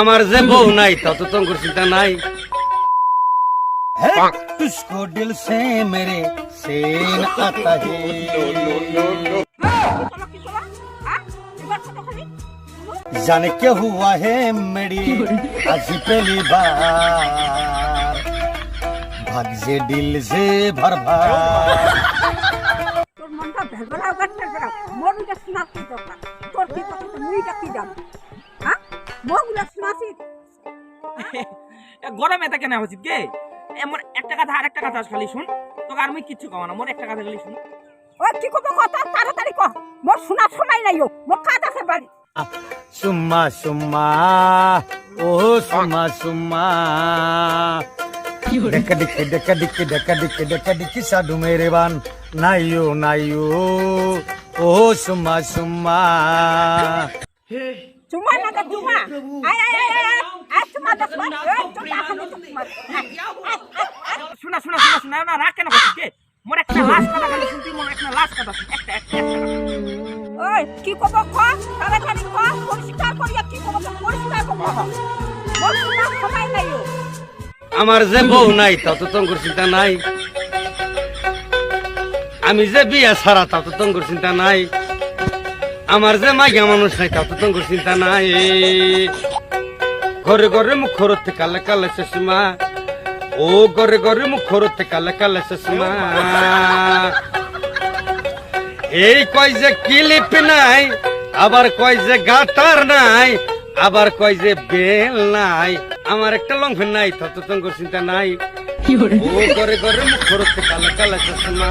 আমার যে বউ নাই তত তোমার চিন্তা নাই है तुझको दिल से मेरे सेन आता है जाने क्या हुआ है मेरी आज पहली बार भाग से दिल से भर भर তোর মনটা ভেলবেলাও গাছটা বেড়াও মনটা শোনাচ্ছি দরকার তোর কি কথা তো মুইটা কি জানো হ্যাঁ মগুলা শোনাচ্ছি এ গরমে তা কেনা উচিত কে? এমন একটা কথা আর একটা কথা খালি শুন। তোকে আর আমি কিচ্ছু কমা না মোর একটা কথা খালি শুন। ও কি কব কথা? তাড়াতাড়ি ক মোর শোনা শোনাই নাই ও। মোর কাজ আছে বাড়ি। সুম্মা সুম্মা। ও সুম্মা সুম্মা। ডেকা ডিকে ডেকা ডিকে ডেকা ডিকে ডেকা ডিকি সাধু মেরে নাইও নাইও। ও সুম্মা সুম্মা। হে চুমা না চুমা। আয় আয় আয়। খালি শোনা শোনা শোনা শোনা না কেন কে? মোর একটা লাস্ট কথা খালি শুনতি মোর একটা লাস্ট কথা একটা একটা। ওই কি করব ক? তাড়াতাড়ি ক? পরিষ্কার করিয়া কি করব পরিষ্কার মোর শোনার সময় নাই আমার যে বউ নাই তত তোমার চিন্তা নাই। আমি যে বিয়া ছাড়া তত তোমার চিন্তা নাই। আমার যে মাইয়া মানুষ নাই তত তোমার চিন্তা নাই। ঘরে ঘরে মুখ খরতে কালে কালে চশমা ও ঘরে ঘরে মুখ খরতে কালে কালে চশমা এই কয় যে কিলিপ নাই আবার কয় যে গাটার নাই আবার কয় যে বেল নাই। আমার একটা লঙ্ঘন নাই তত তোমার চিন্তা নাই। ও ঘরে ঘরে মুখ খরতে কালে কালে চশমা